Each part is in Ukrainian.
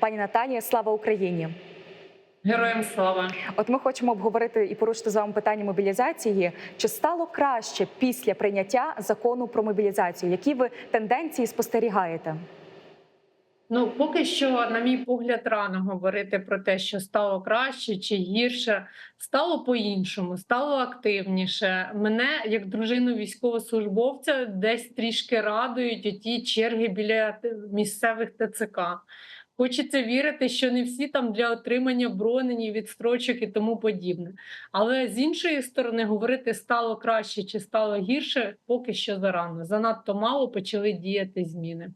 Пані Наталія, слава Україні! Героям слава! От ми хочемо обговорити і порушити з вами питання мобілізації. Чи стало краще після прийняття закону про мобілізацію? Які ви тенденції спостерігаєте? Ну поки що, на мій погляд, рано говорити про те, що стало краще чи гірше. Стало по-іншому, стало активніше. Мене, як дружину військовослужбовця, десь трішки радують оті черги біля місцевих ТЦК. Хочеться вірити, що не всі там для отримання бронені, відстрочок і тому подібне. Але з іншої сторони, говорити стало краще чи стало гірше, поки що зарано. Занадто мало почали діяти зміни.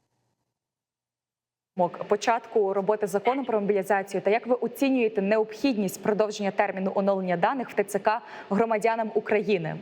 Початку роботи закону про мобілізацію та як ви оцінюєте необхідність продовження терміну оновлення даних в ТЦК громадянам України?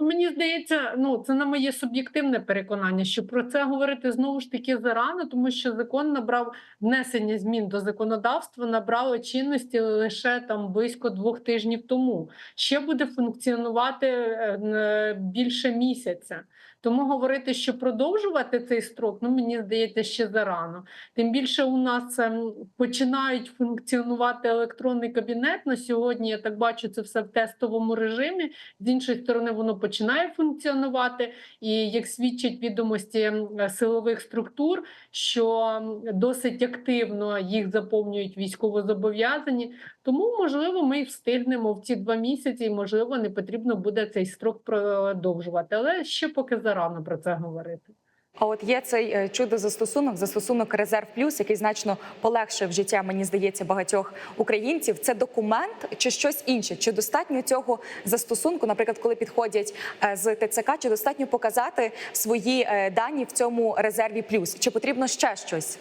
Мені здається, ну це на моє суб'єктивне переконання, що про це говорити знову ж таки зарано, тому що закон набрав внесення змін до законодавства, набрало чинності лише там близько двох тижнів тому. Ще буде функціонувати е, більше місяця. Тому говорити, що продовжувати цей строк, ну мені здається, ще зарано. Тим більше у нас ем, починають функціонувати електронний кабінет на сьогодні. Я так бачу, це все в тестовому режимі. З іншої сторони, воно починає функціонувати, і як свідчать відомості м, силових структур, що досить активно їх заповнюють військовозобов'язані. Тому, можливо, ми встигнемо в ці два місяці, і можливо, не потрібно буде цей строк продовжувати. Але ще поки зарано про це говорити. А от є цей е, чудо застосунок, застосунок Резерв Плюс, який значно полегшив життя, мені здається, багатьох українців. Це документ чи щось інше? Чи достатньо цього застосунку, наприклад, коли підходять е, з ТЦК, чи достатньо показати свої е, дані в цьому резерві плюс? Чи потрібно ще щось?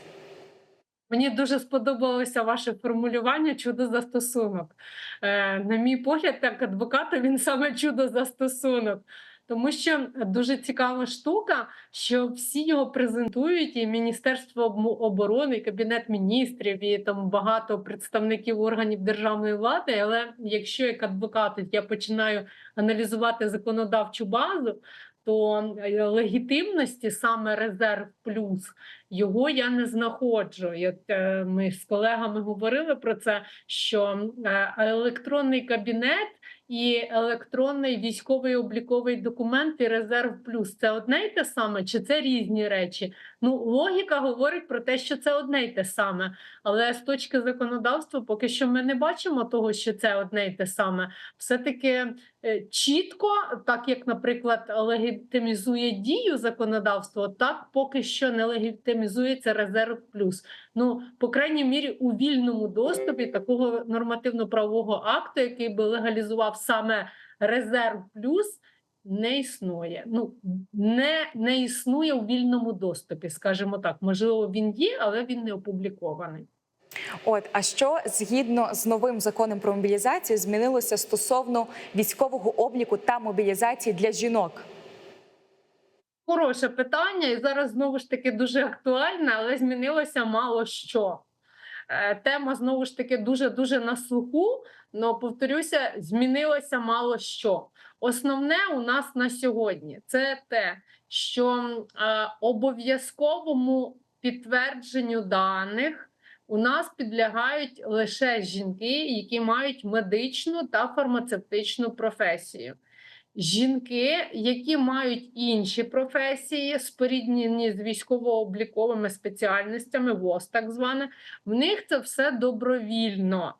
Мені дуже сподобалося ваше формулювання чудо застосунок. На мій погляд, як адвоката, він саме чудо застосунок. Тому що дуже цікава штука, що всі його презентують, і Міністерство оборони, і Кабінет міністрів, і там багато представників органів державної влади. Але якщо як адвокат я починаю аналізувати законодавчу базу, то е, легітимності саме резерв плюс його я не знаходжу. От, е, ми з колегами говорили про це, що е, електронний кабінет і електронний військовий обліковий документ і резерв плюс це одне й те саме, чи це різні речі? Ну, логіка говорить про те, що це одне й те саме. Але з точки законодавства, поки що ми не бачимо того, що це одне й те саме. Все-таки е, чітко, так як, наприклад, легітимізує дію законодавство, так поки що не легітимізується резерв плюс. Ну, по крайній мірі, у вільному доступі такого нормативно-правового акту, який би легалізував саме резерв плюс. Не існує. Ну не, не існує у вільному доступі, скажімо так. Можливо, він є, але він не опублікований. От а що згідно з новим законом про мобілізацію змінилося стосовно військового обліку та мобілізації для жінок? Хороше питання, і зараз знову ж таки дуже актуальне, але змінилося мало що. Е, Тема знову ж таки дуже дуже на слуху. але повторюся, змінилося мало що. Основне у нас на сьогодні це те, що е, обов'язковому підтвердженню даних у нас підлягають лише жінки, які мають медичну та фармацевтичну професію. Жінки, які мають інші професії, споріднені з військово-обліковими спеціальностями, ВОЗ так зване, в них це все добровільно.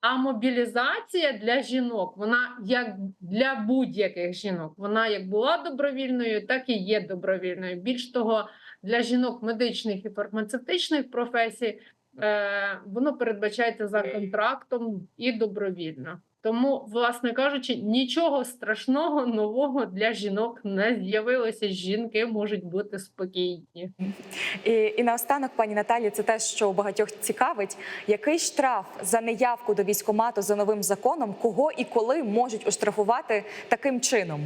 А мобілізація для жінок, вона як для будь-яких жінок, вона як була добровільною, так і є добровільною. Більш того, для жінок медичних і фармацевтичних професій е, воно передбачається за контрактом і добровільно. Тому, власне кажучи, нічого страшного нового для жінок не з'явилося. Жінки можуть бути спокійні. І, і наостанок, пані Наталі, це те, що багатьох цікавить. Який штраф за неявку до військкомату за новим законом, кого і коли можуть оштрафувати таким чином?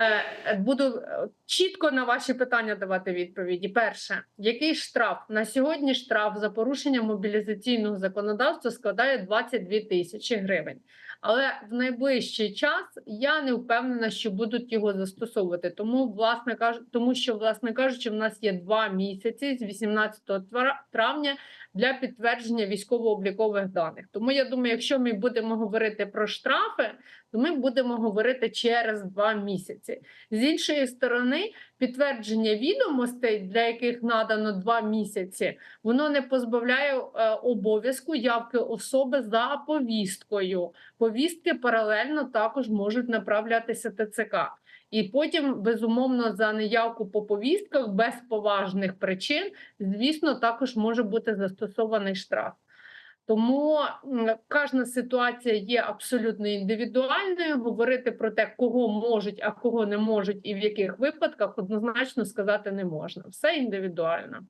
Е, Буду е, чітко на ваші питання давати відповіді. Перше, який штраф на сьогодні? Штраф за порушення мобілізаційного законодавства складає 22 тисячі гривень. Але в найближчий час я не впевнена, що будуть його застосовувати. Тому, власне кажу, тому що, власне кажучи, в нас є два місяці з 18 тра- травня для підтвердження військово-облікових даних. Тому я думаю, якщо ми будемо говорити про штрафи, то ми будемо говорити через два місяці. З іншої сторони, підтвердження відомостей, для яких надано два місяці, воно не позбавляє е, обов'язку явки особи за повісткою. Повістки паралельно також можуть направлятися ТЦК. І потім, безумовно, за неявку по повістках без поважних причин, звісно, також може бути застосований штраф. Тому кожна ситуація є абсолютно індивідуальною. Говорити про те, кого можуть, а кого не можуть, і в яких випадках однозначно сказати не можна. Все індивідуально.